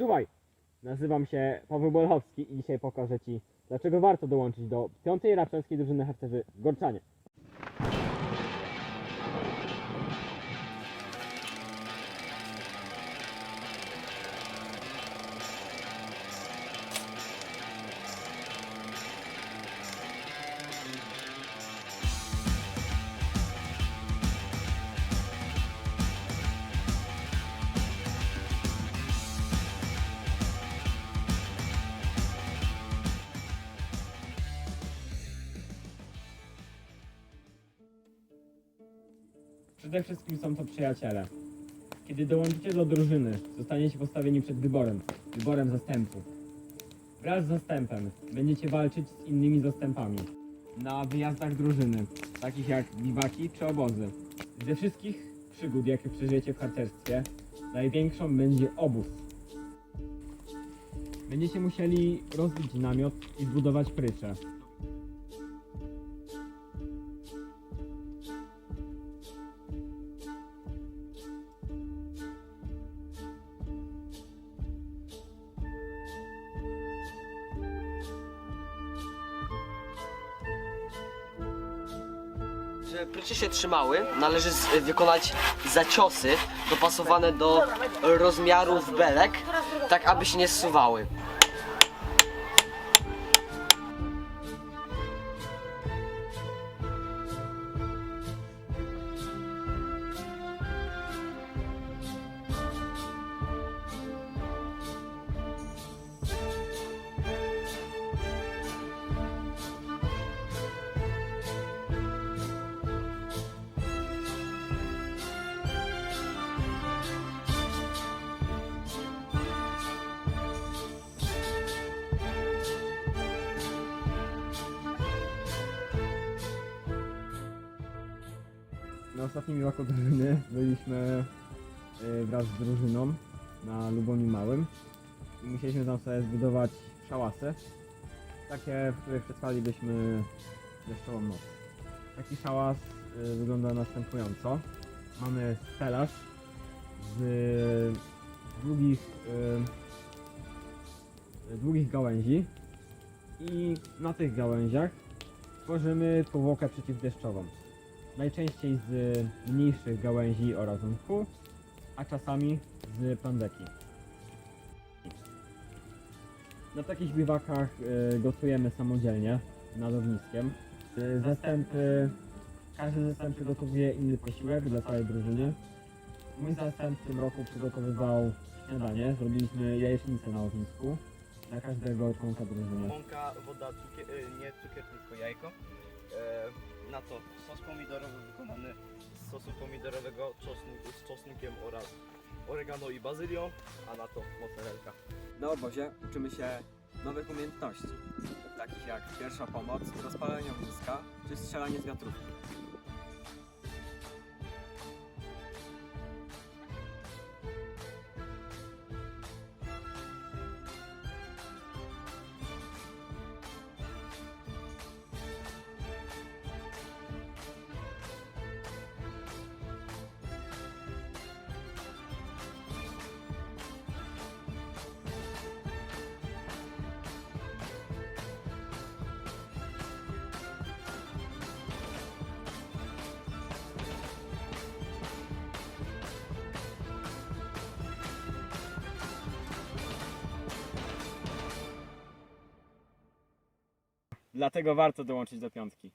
Czuwaj! Nazywam się Paweł Bolchowski i dzisiaj pokażę Ci, dlaczego warto dołączyć do piątej rapczanskiej drużyny harcerzy w Gorczanie. Przede wszystkim są to przyjaciele. Kiedy dołączycie do drużyny, zostaniecie postawieni przed wyborem, wyborem zastępów. Wraz z zastępem będziecie walczyć z innymi zastępami na wyjazdach drużyny, takich jak biwaki czy obozy. Ze wszystkich przygód, jakie przeżyjecie w harcerstwie, największą będzie obóz. Będziecie musieli rozbić namiot i zbudować prycze. Żeby prycze się trzymały, należy z, wykonać zaciosy dopasowane do rozmiarów belek, tak aby się nie zsuwały. Na ostatnim biwaku drużyny byliśmy y, wraz z drużyną na Luboniu Małym i musieliśmy tam sobie zbudować szałasy, takie, w których przetrwalibyśmy deszczową noc. Taki szałas y, wygląda następująco. Mamy stelaż z długich, y, długich gałęzi i na tych gałęziach tworzymy powłokę przeciwdeszczową najczęściej z mniejszych gałęzi oraz mchu, a czasami z plandeki. Na takich biwakach y, gotujemy samodzielnie nad ogniskiem. Y, Zastępy, każdy zastęp przygotowuje inny posiłek dla całej drużyny. Mój zastęp w tym roku przygotowywał śniadanie. Zrobiliśmy jajecznicę na ognisku dla każdego członka drużyny. Mąka, woda, cukier, y, nie cukier, tylko jajko. E, na to sos pomidorowy wykonany z sosu pomidorowego czosnku, z czosnkiem oraz oregano i bazylią, a na to mozzarella. Na obozie uczymy się nowych umiejętności, takich jak pierwsza pomoc, rozpalenie ogniska czy strzelanie z wiatrówki. Dlatego warto dołączyć do piątki.